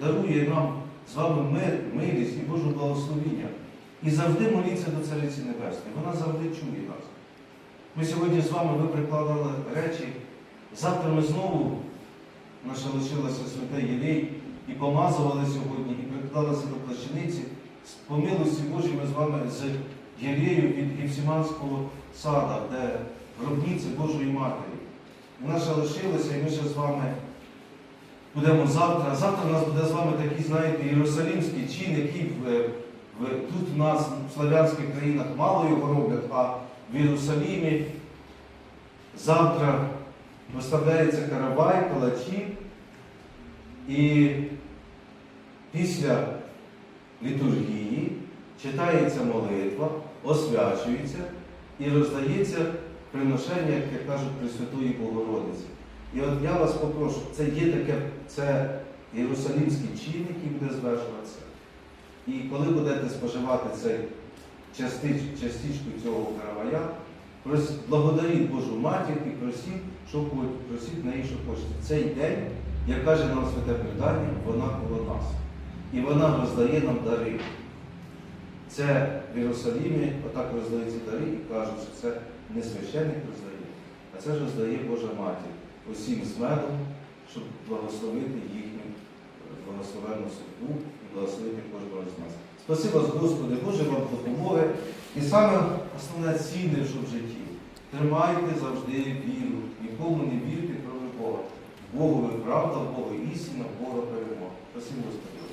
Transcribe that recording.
дарує нам з вами мир, милість і Божу благословіння. І завжди моліться до Цариці Небесної. Вона завжди чує нас. Ми сьогодні з вами ви прикладали речі. Завтра ми знову наша лишилася святе Єлей і помазували сьогодні, і прикладалися до плащаниці. З по милості Божій ми з вами з Єлею від Гефсіманського сада, де гробниці Божої Матері. І наша лишилася, і ми ще з вами будемо завтра. Завтра у нас буде з вами такий, знаєте, єрусалімський чин, який в, в, тут в нас, в славянських країнах, мало його роблять, а в Єрусалімі завтра виставляється каравай, палачі, і після літургії читається молитва, освячується і роздається приношення, як кажуть, Пресвятої Богородиці. І от я вас попрошу, це є таке, це Єрусалімський чин, який буде звершуватися. І коли будете споживати цей частич, частичку цього каравая, благодаріть Божу матір і просіть, що просіть неї, що хочете. Цей день, як каже нам святе предання, вона коло нас. І вона роздає нам дари. Це в Єрусалімі отак роздаються дари і кажуть, що це не священник роздає, а це ж роздає Божа матір усім з медом, щоб благословити їхню благословену благословенну судьбу і благословити кожного з нас. Спасибо Господи, Боже вам допомоги. І саме основне цінне, що в житті. Тримайте завжди віру, нікому не вірте, кроме Бога. Богу ви правда, Богу істина, Бога перемога. Спасибо Господи.